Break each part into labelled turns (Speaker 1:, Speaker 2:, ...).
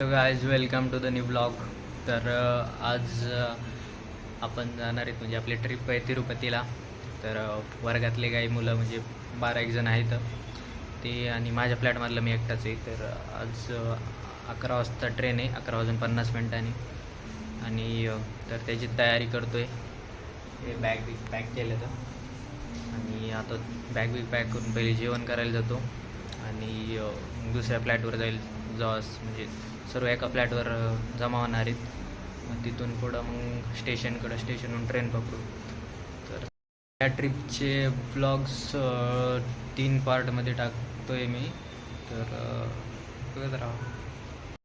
Speaker 1: Guys welcome to the new blog तर आज आपण जाणार आहेत म्हणजे आपली ट्रिप आहे तिरुपतीला. तर वर्गातले काही मुलं म्हणजे बारा एक जण आहेत. ते आणि माझ्या फ्लॅटमधलं मी एकटाच आहे. तर आज अकरा वाजता ट्रेन आहे. अकरा वाजून पन्नास मिनटांनी. आणि तर त्याची तयारी करतो आहे बॅग बिग पॅक केलं तर आणि आता बॅग बिग पॅक करून पहिले जेवण करायला जातो. आणि दुसऱ्या फ्लॅटवर जाईल जॉस म्हणजे सर्व एका फ्लॅटवर जमा होणार आहेत. मग तिथून पुढं मग स्टेशनकडं स्टेशनहून ट्रेन पकडू. तर त्या ट्रिपचे ब्लॉग्स तीन पार्टमध्ये टाकतो आहे मी. तर बघत राहा.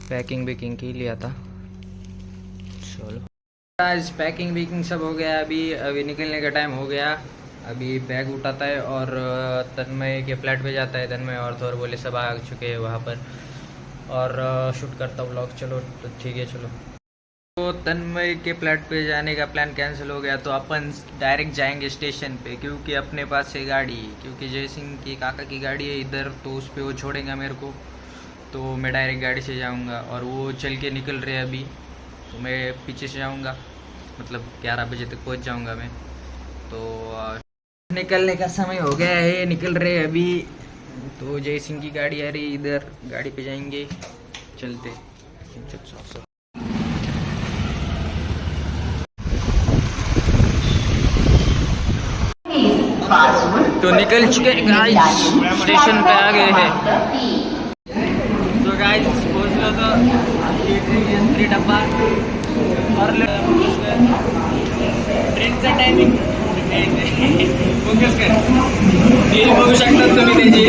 Speaker 1: पॅकिंग बिकिंग केली आता. चलो. आज पैकिंग वैकिंग सब हो गया अभी. अभी निकलने का टाइम हो गया. अभी बैग उठाता है और तन्मय के फ्लैट पे जाता है. तन्मय और थोर बोले सब आ चुके हैं वहाँ पर. और शूट करता हूँ ब्लॉग चलो तो ठीक है, चलो। तो तन्मय के फ्लैट पे जाने का प्लान कैंसिल हो गया तो अपन डायरेक्ट जाएँगे स्टेशन पे, क्योंकि अपने पास है गाड़ी। क्योंकि जय सिंह की काका की गाड़ी है इधर तो उस पर वो छोड़ेगा मेरे को। तो मैं डायरेक्ट गाड़ी से जाऊँगा, और वो चल के निकल रहे अभी। तो मैं पीछे से जाऊँगा मतलब ग्यारह बजे तक पहुँच जाऊँगा मैं। तो निकलने का समय हो गया है, निकल रहे अभी। तो जय सिंह की गाड़ी आ रही इधर, गाड़ी पे जाएँगे, चलते तो निकल चुके गाइस स्टेशन पे आ गए हैं। तो गाइस लो तो ट्रेन डब्बा, और ट्रेनचा टायमिंग फोकस कर बघू शकतात तुम्ही त्याची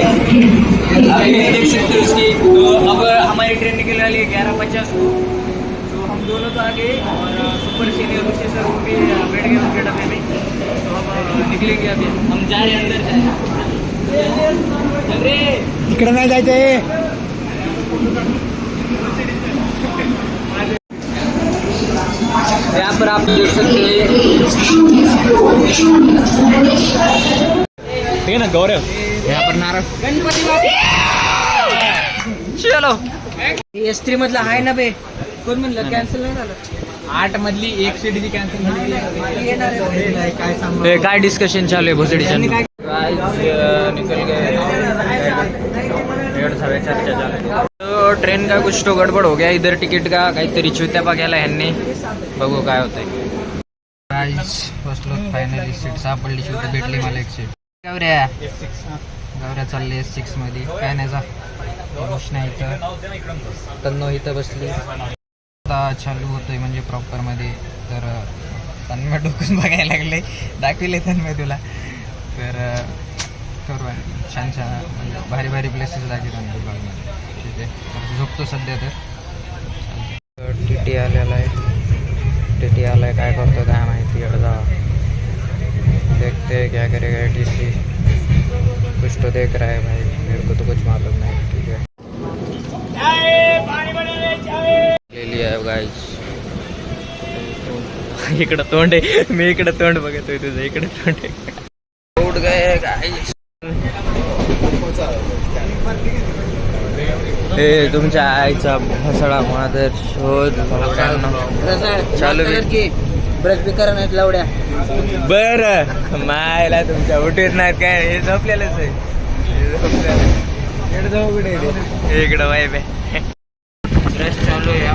Speaker 1: देख सकते उसकी तो अब हमारी ट्रेन निकलने वाली है ग्यारह पचास को तो हम दोनों तो आगे और सुपर सीनियर ऋषि सर वो भी बैठ गए उनके डब्बे में तो हम निकलेंगे अभी हम जा रहे हैं अंदर जाए चल रे
Speaker 2: इकडे नाही जायचंय.
Speaker 1: यहाँ पर आप देख सकते हैं
Speaker 2: ना गौरव
Speaker 1: हे आपण नारळ चलो
Speaker 3: एस थ्री मधला आहे ना बे कोण म्हणलं कॅन्सल नाही झालं
Speaker 2: आठ मधली एक सीट जी कॅन्सल झाली काय
Speaker 1: डिस्कशन चालू आहे भोसडीच्या निकल गए डेढ़ सौ चर्चा चालू तो ट्रेन का कुछ तो गडबड हो गया। इधर तिकीट का काहीतरी चुत्या बघायला ह्यांनी बघू काय होतंय गाईज बसलो फायनली सीट सापडली शिवट भेटली मला एक सीट गौऱ्या गौऱ्या चालली एस सिक्समध्ये काय नाही जा नाही इथं। तन्नो इथं बसली। आता चालू होतोय म्हणजे प्रॉपरमध्ये तर तन्मय डोकून बघायला लागले। दाखविले तन्मय तुला। तर करू छान छान म्हणजे भारी भारी प्लेसेस दाखवतो म्हणजे तिथे झोपतो सध्या तर. टी टी आलेला आहे. टी टी आलाय काय करतो काय माहिती अडजा देखते हैं क्या करेगा टी सी कुछ तो देख रहा है भाई. मेरे को तो कुछ मालूम नहीं ठीक है. ले लिया इकडं तोंड आहे. मी इकडं तोंड बघतोय तुझं इकडं तोंड आहे उठ गए गाइस हे तुमच्या आईचा भसडा मादर शोध चालू
Speaker 3: ब्रश बी करा नाहीत लावड्या.
Speaker 1: बर. मायला तुमच्या उठीत नाहीत काय? हे झोपलेलंच आहे. हे. इकडं? हे आहे. ड्रेस चालू है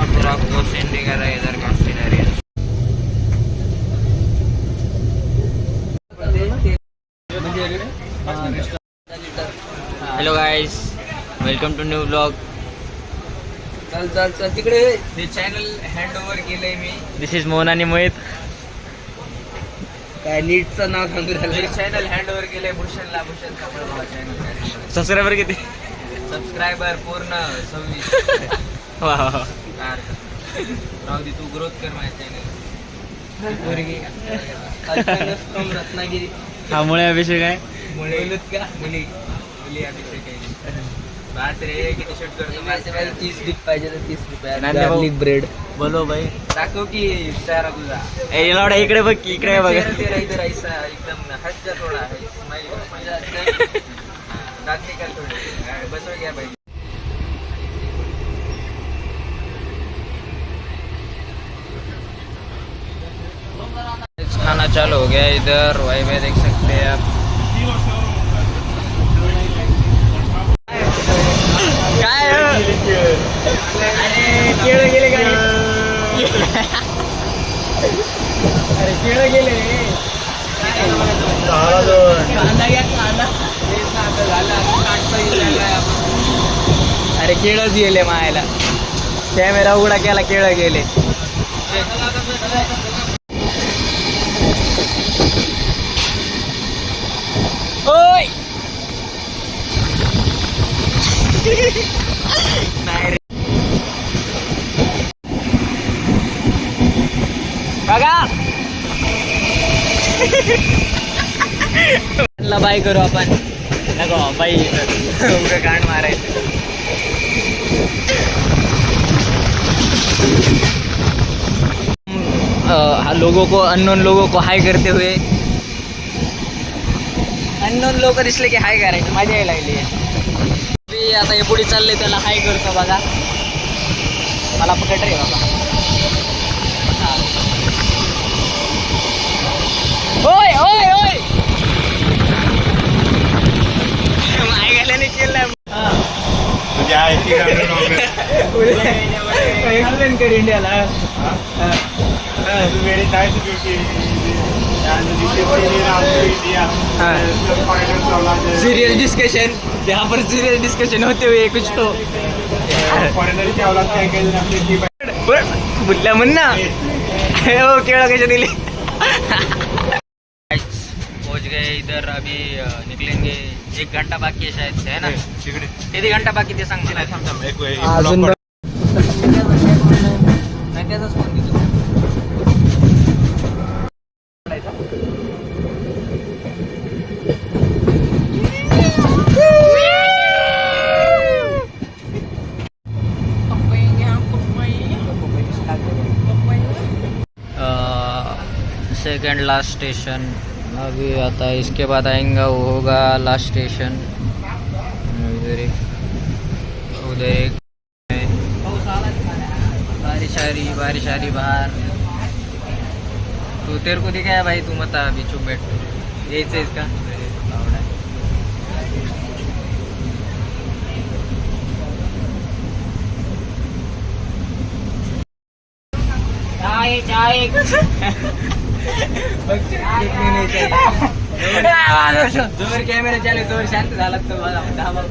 Speaker 1: है इधर का scenery hello guys welcome to new blog
Speaker 3: चल चल चल तिकडे.
Speaker 1: हे चॅनल हँड ओव्हर केलंय मी. दिस इज मोहन आणि मोहित
Speaker 3: काय नीटचं नाव सांगू
Speaker 1: हे
Speaker 3: राहिलं.
Speaker 1: चॅनल हँड ओव्हर केलंय भूषणला भूषण कपडा चॅनल सबस्क्रायबर किती? सबस्क्रायबर पूर्ण सव्वीस. वा वा वा. काय हरकत नाही. राहू दे तू ग्रोथ कर माझ्या चॅनल
Speaker 3: रत्नागिरी.
Speaker 1: हा मुळे अभिषेक आहे.
Speaker 3: मुळे
Speaker 1: का मुली. मुली अभिषेक आहे.
Speaker 3: तीस डीप पाहिजे तीस रुपये ब्रेड
Speaker 1: बोलो भाई. दाखव की इशारा तुझा. ए इकडे बघ की, इकडे बघ.
Speaker 3: एकदम
Speaker 1: खाना चालू हो गया इधर. वाई में देख सकते हैं आप. केळं गेले का अरे केळं गेले. कांदा घ्या कांदा अरे केळच गेले मायला. कॅमेरा उघडा केला केळं गेले. ओय नाही रे बघा ला बाय करू आपण. नको बाई कांड मारायचं. लोगों को अननोन लोगों को हाय करते हुए. अननोन लोक दिसले की हाय करायचं मजा यायला लागली. मी आता हे पुढे चालले त्याला हाय करतो बघा. मला पकड रे बाबा. हा. ओय! ओय ओय माय गेल्याने केलं कर इंडियाला सीरियल डिस्कशन यहाँ पर सीरियल डिस्कशन होते हुए कुछ तो. बुल्ला मुन्ना हो केळं कशा दिली? पहुंच गए इधर अभी निकलेंगे. एक घंटा बाकी है शायद है ना किती घंटा बाकी ते सांग मला.
Speaker 3: अजून
Speaker 1: नाही त्याचाच फोन सेकंड लास्ट स्टेशन अभी आता है इसके बाद आएँगे वो होगा लास्ट स्टेशन उधर एक उधर एक बारिश आ रही बारिश आ रही बाहर। तू तेरे को दिखा है भाई तू मत अभी चुप बैठ। यही से इसका। चाय चाय। जोवर कॅमेरा चालू तोवर शांत झाला तो बघा दहा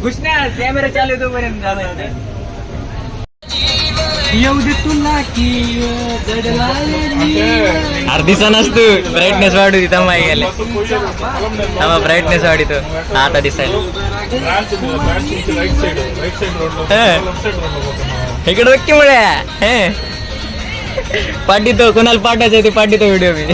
Speaker 1: घुस नाही कॅमेरा चालू आहे तोपर्यंत झाला
Speaker 3: येऊ दे तुला की जडला
Speaker 1: अर्धीचा नसतो ब्राईटनेस वाढू तिथं माही गेले थांबा ब्राईटनेस वाढीतो आता दिसायला इकडे नक्की मुळे पाठीतो कोणाला पाठायचं ते पाठीतो व्हिडिओ मी।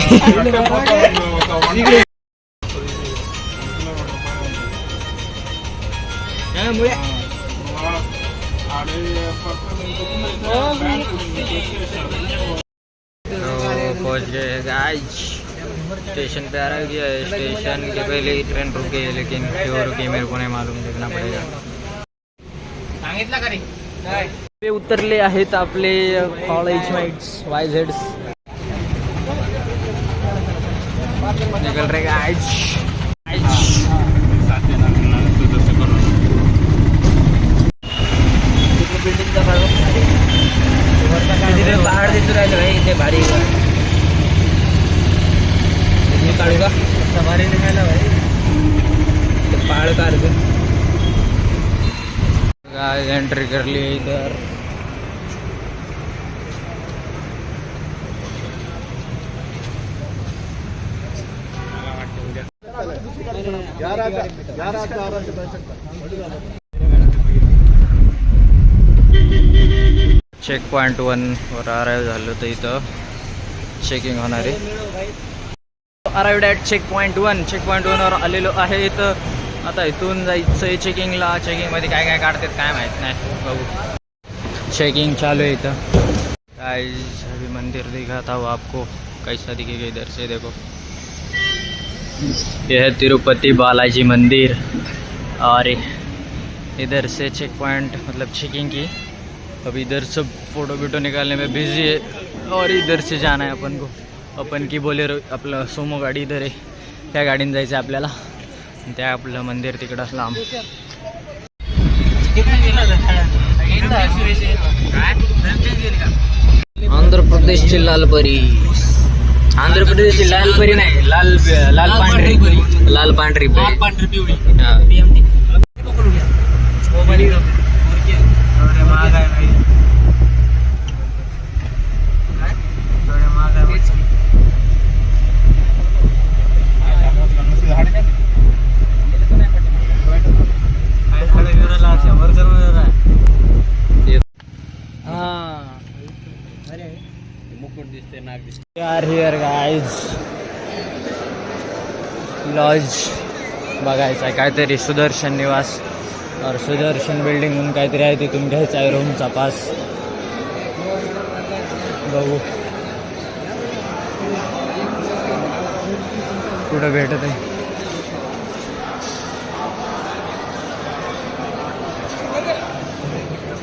Speaker 1: पहुँच गए गाइस स्टेशन पे आ रहा गया है स्टेशन के पहले ही ट्रेन रुक गई है लेकिन क्यों रुकी मेरे को नहीं मालूम देखना पड़ेगा।
Speaker 3: सांगितलं का रे?
Speaker 1: ते उतरले आहेत आपले कॉलेज माइट्स वाय झेड्स निकल रे गाइस
Speaker 3: पहाड दिसून राहिलं भाई इथे भारी. काढू का? भारी निघायला भाई. पहाड काढ.
Speaker 1: एंट्री कर ली इधर चेक पॉईंट वर अराईव्ह झालो होतं इथं चेकिंग होणार आहे. Arrive at checkpoint one checkpoint वनवर आलेलो आहे इथं. आता इथून जायचं आहे चेकिंगला चेकिंगमध्ये काय काय काढतात काय माहीत नाही. बघू. चेकिंग चालू आहे इथं. काय अभी मंदिर दिखाता हो आपको. कैसा दिखेगा इधर से देखो. यह है तिरुपति बालाजी मंदिर. और इधर से चेक पॉइंट मतलब चेकिंग की. अब इधर सब फ़ोटो बिटो निकालने में बिज़ी है और इधर से जाना है अपन को। अपन की बोले आपलं सोमो गाडी इधर आहे त्या गाडीने जायचं आहे आपल्याला। आणि त्या आपलं मंदिर तिकडं लांब. आंध्र प्रदेशची लालपरी. आंध्र प्रदेशची लालपरी नाही लाल लाल पांढरी. लाल पांढरी
Speaker 3: लाल पांढरी पिवळी.
Speaker 1: आर हिअर गाईज लॉज बघायचं आहे काहीतरी सुदर्शन निवास. और सुदर्शन बिल्डिंग म्हणून काहीतरी आहे तिथून घ्यायचा आहे रूमचा पास. बघू. कुठं भेटत आहे?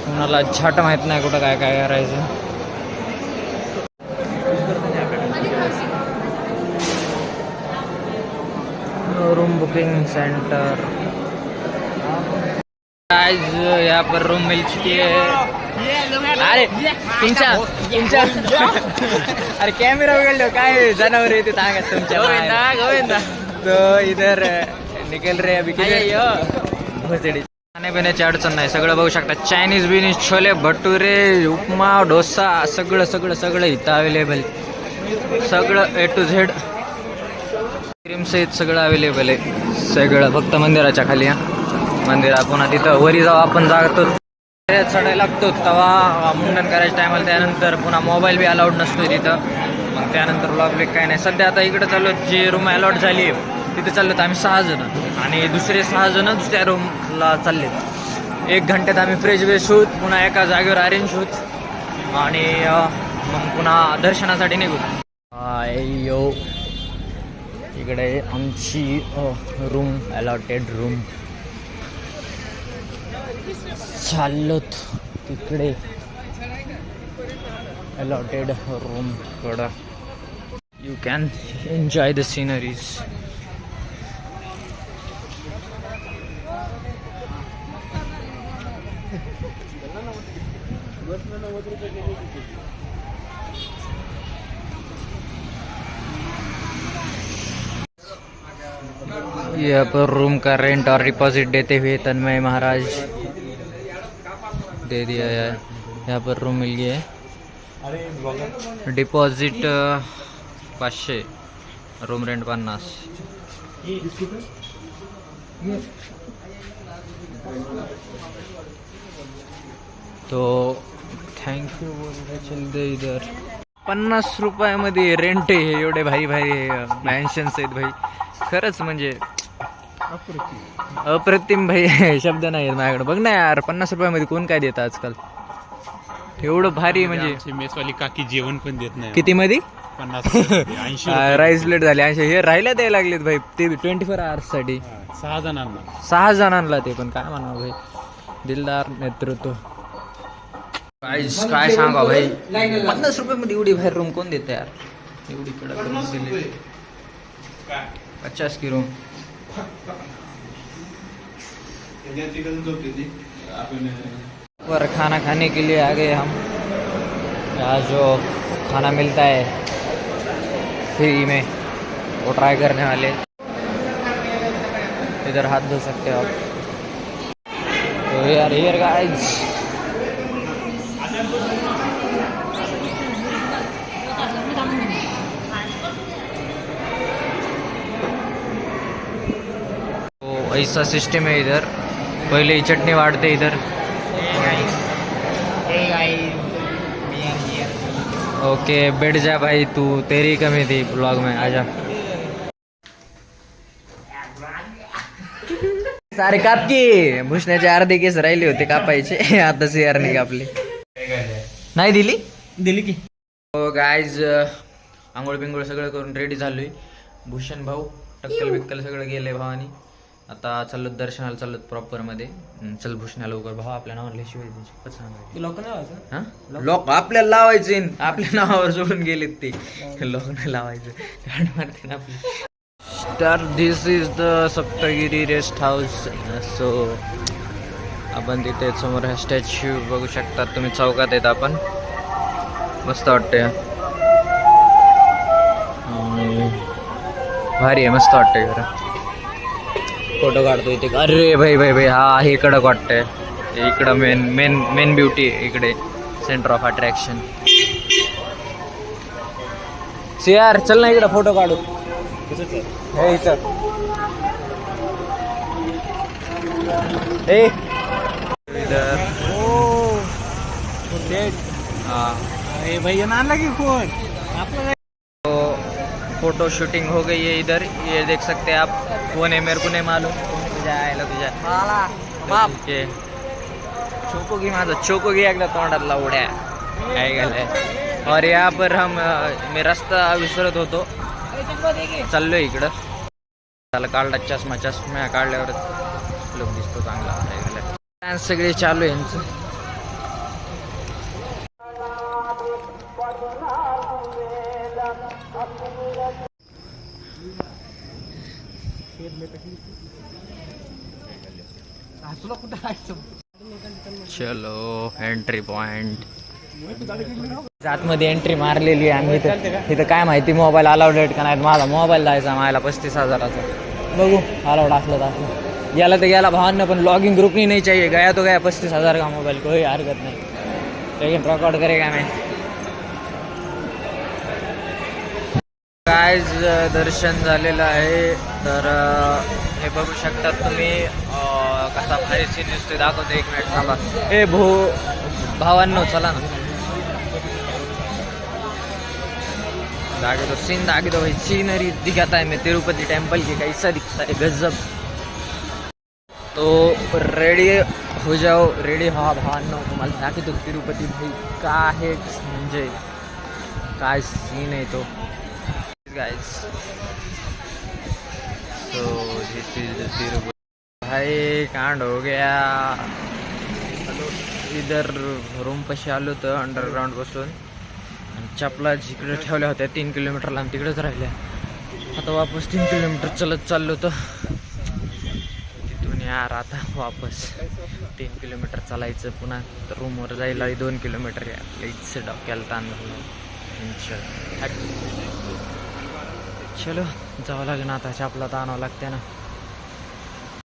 Speaker 1: कोणाला छाट माहीत नाही कुठं काय काय करायचं. बुकिंग सेंटर आज यहाँ पर रूम मिल चुकी है। अरे तुमच्या तुमच्या अरे कॅमेरा वगैरे काय जनावर येते सांगत तुमच्या गोविंदा गोविंदा. तो इधर निकल रे अभी भोसडी. खाण्यापिण्याची अडचण नाही सगळं बघू शकता. चायनीज बिनीज छोले भटुरे उपमा डोसा सगळं सगळं सगळं इथं अवेलेबल सगळं ए टू झेड क्रीम सहित सगळं अवेलेबल आहे. सगळं फक्त मंदिराच्या खाली हा. मंदिरात पुन्हा तिथं वरी जाऊ आपण जातो. चढायला लागतो तेव्हा मुंडन करायच्या टायमाला त्यानंतर पुन्हा मोबाईल बी अलाउड नसतो तिथं. मग त्यानंतर ब्लॉग ब्रेक काय नाही. सध्या आता इकडे चाललो जी रूम अलॉट झाली आहे तिथे चाललो तर आम्ही सहा जण. आणि दुसरे सहा जण दुसऱ्या रूमला चालले एक घंट्यात आम्ही फ्रेश वेश होत पुन्हा एका जागेवर अरेंज होत. आणि मग पुन्हा दर्शनासाठी निघू. यो. इकडे आमची रूम अलॉटेड रूम चाललोत तिकडे. अलॉटेड रूम कडं. You can enjoy the sceneries यहाँ पर रूम का रेंट और डिपॉजिट देते हुए तन्मय महाराज दे दिया है। यहाँ पर रूम मिल गया है। डिपॉजिट पाचशे रूम रेंट पन्नास। तो थँक्यू चल चलते इधर। पन्नास रुपयामध्ये रेंट आहे हे एवढे भाई भाई मॅन्शन्स आहेत भाई। खरंच म्हणजे अप्रतिम. भाई शब्द नाही माझ्याकडे. बघ ना यार पन्नास रुपयामध्ये कोण काय देतं आजकाल? एवढं भारी म्हणजे.
Speaker 2: मेसवाली काकी जेवण पण देत नाही.
Speaker 1: किती मध्ये
Speaker 2: पन्नास.
Speaker 1: राईस प्लेट झाली. ऐंशी. हे राहायला द्यायला लागलेत भाई. ते ट्वेंटी फोर
Speaker 2: आवर्ससाठी सहा जणांना.
Speaker 1: सहा जणांना ते पण. काय म्हणा भाई? दिलदार नेतृत्व. काय काय सांगा भाई? पन्नास रुपये मध्ये एवढी बाहेर रूम कोण देतं यार? एवढी कडक. पचास की रूम पर खाना खाने के लिए आ गए हम। यहाँ जो खाना मिलता है फ्री में, वो ट्राई करने वाले। इधर हाथ धो सकते हो आप। तो यार यार गाइस ऐसा सिस्टम है इधर. पहले ही चटनी वाटते इधर. ओके बैठ जा भाई तू. तेरी कमी थी ब्लॉग में. आजा. सारे काप की भुसण्याचे अर्धे केस राहिले होते कापायचे. आता सियारने कापले. नाही दिली?
Speaker 3: दिली की.
Speaker 1: हो गायज आंघोळ बिंगोळ सगळं करून रेडी झालोय. भूषण भाऊ टक्कल बिक्कल सगळं गेलंय भावानी. आता चाललो दर्शनाला चाललो प्रॉपरमध्ये चल भूषणा लवकर भाऊ आपल्या नावाला शिवाय खूपच सांगायचं?
Speaker 3: लोक
Speaker 1: हा आपल्याला लावायचे. आपल्या नावावर सोडून गेलेत ते. लोक नाही लावायचं. गाड मारते ना आपली. तर this is the Saptagiri rest house so आपण तिथे समोर हा स्टॅच्यू बघू शकतात तुम्ही चौकात येत आपण. मस्त वाटतंय. आणि भारी आहे मस्त वाटतंय खरं. फ़ोटो काढतो इथे अरे भाई भाई भाई हा कडक वाटतंय. इकडं मेन मेन मेन ब्युटी इकडे. सेंटर ऑफ़ अट्रॅक्शन सियार चल ना इकडं फ़ोटो काढू. हे इथं. ए इधर हाँ
Speaker 3: भैया ना लगी फ़ोन
Speaker 1: तो फ़ोटो शूटिंग हो गई है इधर. ये देख सकते हैं आप। कौन है मेरे को नहीं मालूम। तुझ्या आयला तुझ्या
Speaker 3: बाप।
Speaker 1: के चोको की माझं की एकदा तोंडातला उड्या काय गेलंय और यहाँ पर हम मी रस्ता विसरत होतो। चाललोय इकडं। त्याला काढला चष्मा चष्मा काढल्यावर लोक दिसतो चांगला काय गेलंय. Dance सगळे चालू आहे यांचं.
Speaker 3: तुला कुठं
Speaker 1: चलो एंट्री पॉइंट आतमध्ये एंट्री मारलेली आहे आम्ही इथं. इथं काय माहिती मोबाईल अलाउड आहे का नाही माझा मोबाईल जायचा मायला पस्तीस हजाराचा. बघू अलाउड असलं तर असलं. याला तर गेला भावांना पण लॉगिंग ग्रुपनी नाही नहीं चाहिए. गया तो गया पस्तीस हजार का मोबाईल कोई हरकत नाही. लेकिन रेकॉर्ड करेगा मैं? आज दर्शन झालेलं आहे तर हे बघू शकतात तुम्ही कसा भारी सीन दिसतोय. दाखवतो एक मिनिट थांबा. हे भो भावांनो चला ना. दाखवतो सीन दाखवतो भाई. सीनरी दिखाता है मैं. तिरुपति टेम्पल की कैसा दिखता है गजब. तो रेडी हो जाओ. रेडी व्हा भावांनो तुम्हाला दाखवतो तिरुपती भाई. का आहे म्हणजे काय सीन आहे तो? Guys. So this is the Tirupati भाई कांड हो गया। इधर रूम पशी आलो होतं अंडरग्राऊंड बसून. आणि चपला जिकडे ठेवल्या होत्या तीन किलोमीटर लांब तिकडेच राहिल्या आता वापस तीन किलोमीटर चलत चाललो होतं तिथून यार आता वापस. तीन किलोमीटर चालायचं पुन्हा रूमवर जायला दोन किलोमीटर या इथं डॉक्याला ताण झालं. चलो जावं लागेल आता चपला तर आणावं लागते ना.